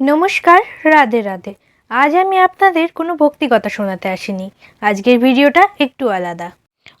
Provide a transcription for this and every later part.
নমস্কার, রাধে রাধে। আজ আমি আপনাদের কোনো ভক্তিকথা শোনাতে আসিনি। আজকের ভিডিওটা একটু আলাদা।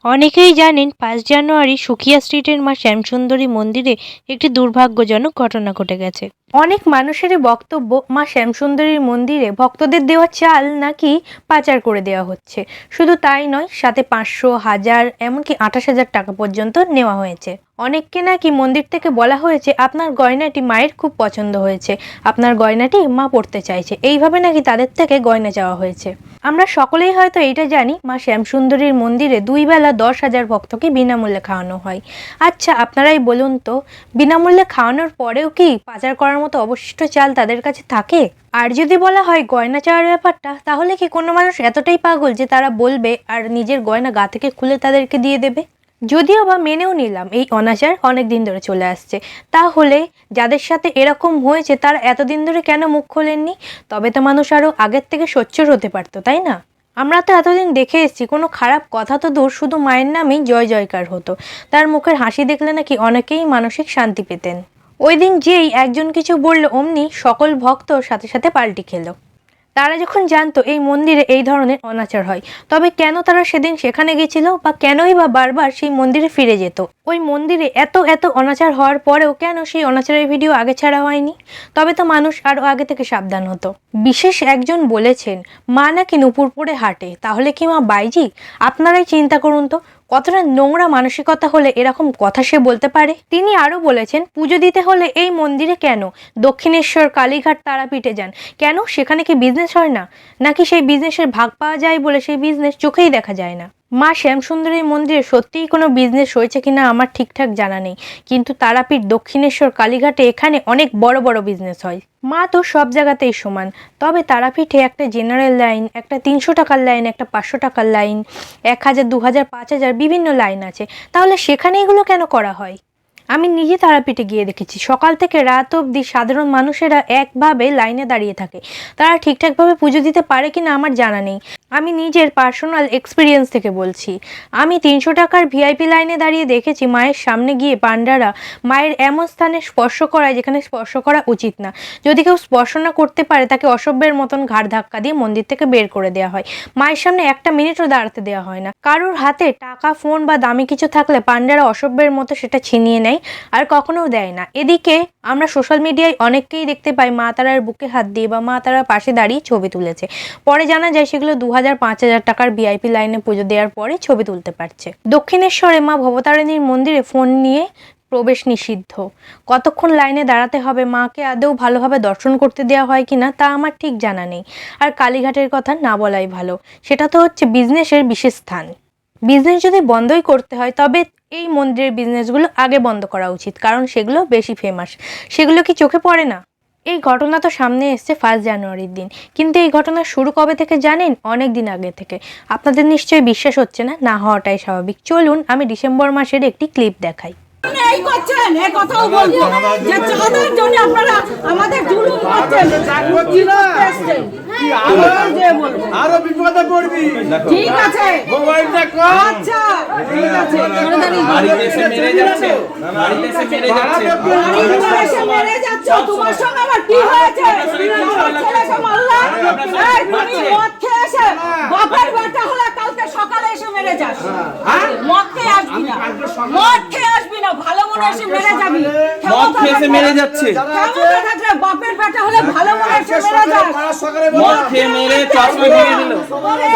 অনেকেই জানেন, পাঁচ জানুয়ারি সুখিয়া স্ট্রিটের মা শ্যামসুন্দরী মন্দিরে একটি দুর্ভাগ্যজনক ঘটনা ঘটে গেছে। অনেক মানুষেরই বক্তব্য মা শ্যামসুন্দরীর মন্দিরে ভক্তদের দেওয়া চাল নাকি পাচার করে দেওয়া হচ্ছে। শুধু তাই নয়, সাথে পাঁচশো, হাজার, এমনকি আঠাশ হাজার টাকা পর্যন্ত নেওয়া হয়েছে। অনেককে নাকি মন্দির থেকে বলা হয়েছে, আপনার গয়নাটি মায়ের খুব পছন্দ হয়েছে। আপনার গয়নাটি মা পড়তে চাইছে। এইভাবে নাকি তাদের থেকে গয়না চাওয়া হয়েছে। আমরা সকলেই হয়তো এটা জানি, মা শ্যামসুন্দরীর মন্দিরে দুই বেলা দশ হাজার ভক্তকে বিনামূল্যে খাওয়ানো হয়। আচ্ছা আপনারাই বলুন তো, বিনামূল্যে খাওয়ানোর পরেও কি পাচার করার মতো অবশিষ্ট চাল তাদের কাছে থাকে? আর যদি বলা হয় গয়না চাওয়ার ব্যাপারটা, তাহলে কি কোনো মানুষ এতটাই পাগল যে তারা বলবে আর নিজের গয়না গা থেকে খুলে তাদেরকে দিয়ে দেবে? যদিও বা মেনেও নিলাম, এই অনাচার অনেক দিন ধরে চলে আসছে। তাহলে যাদের সাথে এরকম হয়েছে, তারা এতদিন ধরে কেন মুখ খোলেননি? তবে তো মানুষ আরও আগের থেকে সোচ্চর হতে পারতো, তাই না? আমরা তো এতদিন দেখে এসেছি, কোনো খারাপ কথা তো দূর, শুধু মায়ের নামেই জয় জয়কার হতো। তার মুখের হাসি দেখলে নাকি অনেকেই মানসিক শান্তি পেতেন। ওই দিন যেই একজন কিছু বলল, অমনি সকল ভক্ত সাথে সাথে পাল্টি খেলো। তারা যখন জানতো এই মন্দিরে এই ধরনের অনাচার হয়, তবে কেন তারা সেদিন সেখানে গেছিল বা কেনই বা বারবার সেই মন্দিরে ফিরে যেত? ওই মন্দিরে এত এত অনাচার হওয়ার পরেও কেন সেই অনাচারের ভিডিও আগে ছাড়া হয়নি? তবে তো মানুষ আরও আগে থেকে সাবধান হতো। বিশেষ একজন বলেছেন, মা নাকি নুপুর পরে হাঁটে, তাহলে কি মা বাইজি? আপনারাই চিন্তা করুন তো কতটা নোংরা মানসিকতা হলে এরকম কথা সে বলতে পারে? তিনি আরও বলেছেন, পুজো দিতে হলে এই মন্দিরে কেন? দক্ষিণেশ্বর, কালীঘাট, তারাপীঠে যান। কেন? সেখানে কি বিজনেস হয় না? নাকি সেই বিজনেসের ভাগ পাওয়া যায় বলে সেই বিজনেস চোখেই দেখা যায় না? মা শ্যামসুন্দরী মন্দিরে সত্যিই কোনো বিজনেস হয়েছে কিনা আমার ঠিকঠাক জানা নেই। কিন্তু তারাপীঠ দক্ষিণেশ্বর কালীঘাটে এখানে অনেক বড় বড় বিজনেস হয়। মা তো সব জায়গাতেই সমান। তবে তারাপীঠে একটা জেনারেল লাইন একটা তিনশো টাকার লাইন একটা পাঁচশো টাকার লাইন এক হাজার, দু হাজার, পাঁচ হাজার বিভিন্ন লাইন আছে। তাহলে সেখানে এগুলো কেন করা হয়? আমি নিজে তারাপীঠে গিয়ে দেখেছি। সকাল থেকে রাত অবধি সাধারণ মানুষেরা একভাবে লাইনে দাঁড়িয়ে থাকে। তারা ঠিকঠাকভাবে পুজো দিতে পারে কিনা আমার জানা নেই। আমি নিজের পার্সোনাল এক্সপিরিয়েন্স থেকে বলছি। আমি তিনশো টাকার ভিআইপি লাইনে দাঁড়িয়ে দেখেছি মায়ের সামনে গিয়ে পান্ডারা মায়ের এমন স্থানে স্পর্শ করায় যেখানে স্পর্শ করা উচিত না। যদি কেউ স্পর্শ না করতে পারে, তাকে অসভ্যের মতন ঘাড় ধাক্কা দিয়ে মন্দির থেকে বের করে দেওয়া হয়। মায়ের সামনে একটা মিনিটও দাঁড়াতে দেওয়া হয় না। কারোর হাতে টাকা, ফোন বা দামি কিছু থাকলে পান্ডারা অসভ্যের মতো সেটা ছিনিয়ে নেয়। আর কখনো দেয় না। এদিকে আমরা সোশ্যাল মিডিয়ায় অনেককেই দেখতে পাই, মা তারার বুকে হাত দিয়ে বা মা তারার পাশে দাঁড়িয়ে ছবি তুলেছে। পরে জানা যায় সেগুলো দু হাজার পাঁচ হাজার টাকার ভিআইপি লাইনে পুজো দেওয়ার পরে ছবি তুলতে পারছে। দক্ষিণেশ্বরে মা ভবতারিণীর মন্দিরে ফোন নিয়ে প্রবেশ নিষিদ্ধ। কতক্ষণ লাইনে দাঁড়াতে হবে, মাকে আদৌ ভালোভাবে দর্শন করতে দেওয়া হয় কিনা তা আমার ঠিক জানা নেই। আর কালীঘাটের কথা না বলাই ভালো। সেটা তো হচ্ছে বিজনেসের বিশেষ স্থান। বিজনেস যদি বন্ধই করতে হয়, তবে এই মন্দিরের বিজনেসগুলো আগে বন্ধ করা উচিত কারণ সেগুলো বেশি ফেমাস সেগুলো কি চোখে পড়ে না? এই ঘটনা তো সামনে এসছে ফার্স্ট জানুয়ারির দিন। কিন্তু এই ঘটনা শুরু কবে থেকে জানেন? অনেক দিন আগে থেকে। আপনাদের নিশ্চয়ই বিশ্বাস হচ্ছে না? না হওয়াটাই স্বাভাবিক। চলুন আমি ডিসেম্বর মাসের একটি ক্লিপ দেখাই। এই করছেন এই কথাও বলব যে চাঁদার জন্য আপনারা আমাদের জুলুম করছেন। কি করতে এসছেন? আবার যে বলব। আরও বিপদে পড়বি। ঠিক আছে। মোবাইলটা আচ্ছা। আছে। বাড়িতে এসে মেরে যাচ্ছে। বাড়িতে এসে মেরে যাচ্ছে। বাড়িতে এসে মেরে যাচ্ছে। তোমার সঙ্গে আমার কি হয়েছে? মারলা? এই, তুমি মদ খেয়ে এসে বাপের বেটা হলে কালকে সকালে এসে মেরে যাস। মদ খেয়ে আসবি না। মদ খেয়ে আসবি না, ভালো। মদ খেয়ে মেরে যাচ্ছে। বাপের বেটা হলে ভালো মনে এসে মেরে যাস। মদ খেয়ে মেরে চশমা ভেঙে দিল।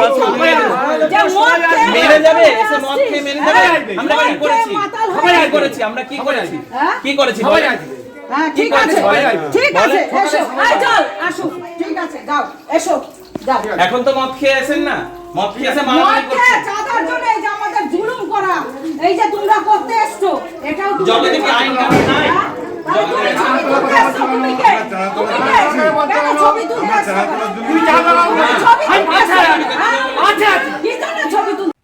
চশমা ভেঙে দিল। যে মদ খেয়ে মেরে যাবে? এসে মদ খেয়ে মেরে যাবে? আমরা কি করেছি? আমরা কি করেছি। আমরা কি করেছি? কি করেছি? বলেন? হ্যাঁ, ঠিক আছে। ঠিক আছে এসো। আয় চল আসো। ঠিক আছে যাও। এসো। এখন তো মদ খেয়ে আছেন না? মদ খেয়ে এসে মদ মারামারি করছে চাঁদার জন্য এই যে আমাদের জুলুম করা। এই যে তোমরা করতে এসছো এটাও কি আইন কানুন নাই? হ্যাঁ? ছবি তুলতে? কেন ছবি তুলতে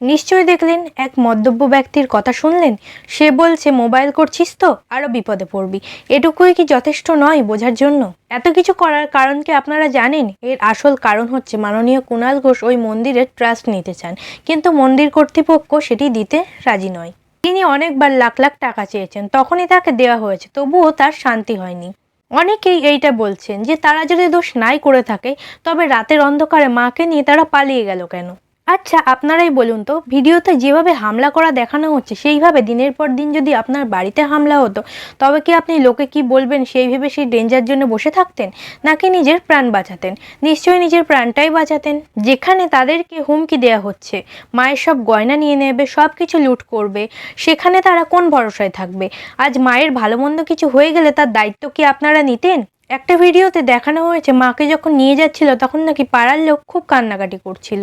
নিশ্চয়ই দেখলেন, এক মদ্যব্য ব্যক্তির কথা শুনলেন? সে বলছে, মোবাইল করছিস তো? আরও বিপদে পড়বি। এটুকুই কি যথেষ্ট নয় বোঝার জন্য? এত কিছু করার কারণ কি আপনারা জানেন? এর আসল কারণ হচ্ছে মাননীয় কুণাল ঘোষ ওই মন্দিরের ট্রাস্ট নিতে চান। কিন্তু মন্দির কর্তৃপক্ষ সেটি দিতে রাজি নয়। তিনি অনেকবার লাখ লাখ টাকা চেয়েছেন। তখনই তাকে দেওয়া হয়েছে। তবুও তার শান্তি হয়নি। অনেকেই এইটা বলছেন যে তারা যদি দোষ নাই করে থাকে, তবে রাতের অন্ধকারে মাকে নিয়ে তারা পালিয়ে গেল কেন? আচ্ছা আপনারাই বলুন তো, ভিডিওতে যেভাবে হামলা করা দেখানো হচ্ছে, সেইভাবে দিনের পর দিন যদি আপনার বাড়িতে হামলা হতো, তবে কি আপনি লোকে কি বলবেন সেই ভেবে সেই ডেঞ্জার জন্য বসে থাকতেন, নাকি নিজের প্রাণ বাঁচাতেন? নিশ্চয়ই নিজের প্রাণটাই বাঁচাতেন। যেখানে তাদেরকে হুমকি দেয়া হচ্ছে, মায়ের সব গয়না নিয়ে নেবে সব কিছু লুট করবে, সেখানে তারা কোন ভরসায় থাকবে? আজ মায়ের ভালো মন্দ কিছু হয়ে গেলে তার দায়িত্ব কি আপনারা নিতেন? একটা ভিডিওতে দেখানো হয়েছে, মাকে যখন নিয়ে যাচ্ছিল তখন নাকি পাড়ার লোক খুব কান্নাকাটি করছিল।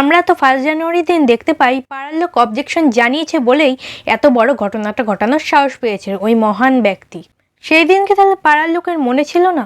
আমরা তো ফার্স্ট জানুয়ারি দিন দেখতে পাই, পাড়ার লোক অবজেকশন জানিয়েছে বলেই এত বড় ঘটনাটা ঘটানোর সাহস পেয়েছে ওই মহান ব্যক্তি। সেই দিনকে তাহলে পাড়ার লোকের মনে ছিল না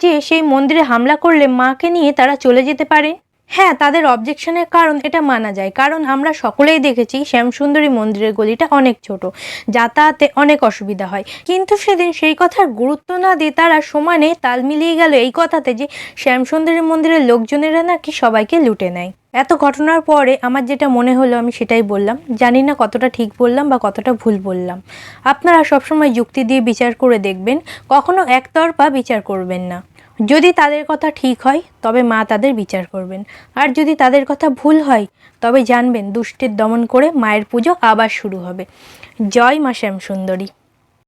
যে সেই মন্দিরে হামলা করলে মাকে নিয়ে তারা চলে যেতে পারে? হ্যাঁ তাদের অবজেকশনের কারণ এটা মানা যায়। কারণ আমরা সকলেই দেখেছি শ্যামসুন্দরী মন্দিরের গলিটা অনেক ছোট, যাতায়াতে অনেক অসুবিধা হয়। কিন্তু সেদিন সেই কথার গুরুত্ব না দিয়ে তারা সমানে তাল মিলিয়ে গেল এই কথাতে যে শ্যামসুন্দরী মন্দিরের লোকজনেরা নাকি সবাইকে লুটে নেয়। এত ঘটনার পরে আমার যেটা মনে হলো, আমি সেটাই বললাম। জানি না কতটা ঠিক বললাম বা কতটা ভুল বললাম। আপনারা সবসময় যুক্তি দিয়ে বিচার করে দেখবেন, কখনো একতরফা বিচার করবেন না। যদি তাদের কথা ঠিক হয়, তবে মা তাদের বিচার করবেন। আর যদি তাদের কথা ভুল হয়, তবে জানবেন দুষ্টের দমন করে মায়ের পুজো আবার শুরু হবে। জয় মা শ্যাম সুন্দরী